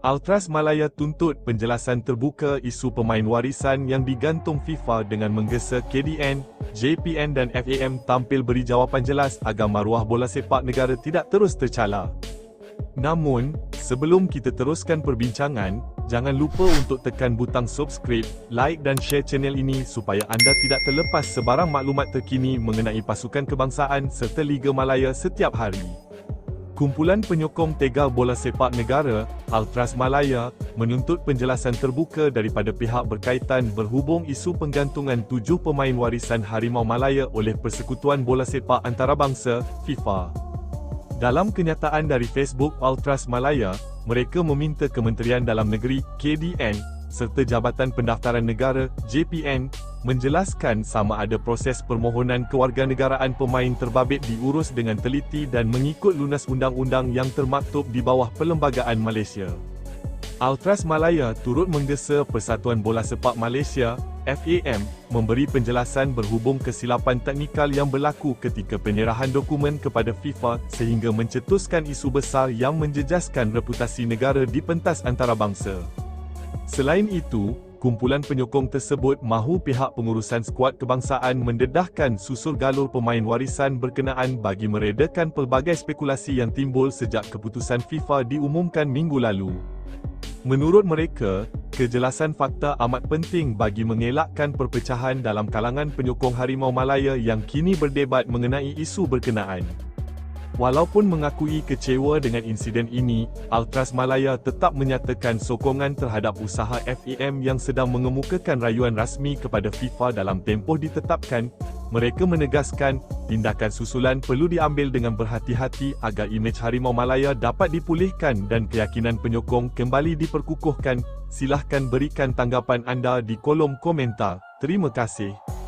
Altras Malaya tuntut penjelasan terbuka isu pemain warisan yang digantung FIFA dengan menggesa KDN, JPN dan FAM tampil beri jawapan jelas agar maruah bola sepak negara tidak terus tercala. Namun, sebelum kita teruskan perbincangan, jangan lupa untuk tekan butang subscribe, like dan share channel ini supaya anda tidak terlepas sebarang maklumat terkini mengenai pasukan kebangsaan serta Liga Malaya setiap hari. Kumpulan penyokong Tegal Bola Sepak Negara, Altras Malaya, menuntut penjelasan terbuka daripada pihak berkaitan berhubung isu penggantungan tujuh pemain warisan Harimau Malaya oleh Persekutuan Bola Sepak Antarabangsa, FIFA. Dalam kenyataan dari Facebook Altras Malaya, mereka meminta Kementerian Dalam Negeri, KDN, serta Jabatan Pendaftaran Negara, JPN, menjelaskan sama ada proses permohonan kewarganegaraan pemain terbabit diurus dengan teliti dan mengikut lunas undang-undang yang termaktub di bawah Perlembagaan Malaysia. Altras Malaya turut menggesa Persatuan Bola Sepak Malaysia, FAM, memberi penjelasan berhubung kesilapan teknikal yang berlaku ketika penyerahan dokumen kepada FIFA sehingga mencetuskan isu besar yang menjejaskan reputasi negara di pentas antarabangsa. Selain itu, kumpulan penyokong tersebut mahu pihak pengurusan skuad kebangsaan mendedahkan susul galur pemain warisan berkenaan bagi meredakan pelbagai spekulasi yang timbul sejak keputusan FIFA diumumkan minggu lalu. Menurut mereka, kejelasan fakta amat penting bagi mengelakkan perpecahan dalam kalangan penyokong Harimau Malaya yang kini berdebat mengenai isu berkenaan. Walaupun mengakui kecewa dengan insiden ini, Altras Malaya tetap menyatakan sokongan terhadap usaha FAM yang sedang mengemukakan rayuan rasmi kepada FIFA dalam tempoh ditetapkan. Mereka menegaskan, tindakan susulan perlu diambil dengan berhati-hati agar imej Harimau Malaya dapat dipulihkan dan keyakinan penyokong kembali diperkukuhkan. Silahkan berikan tanggapan anda di kolom komentar. Terima kasih.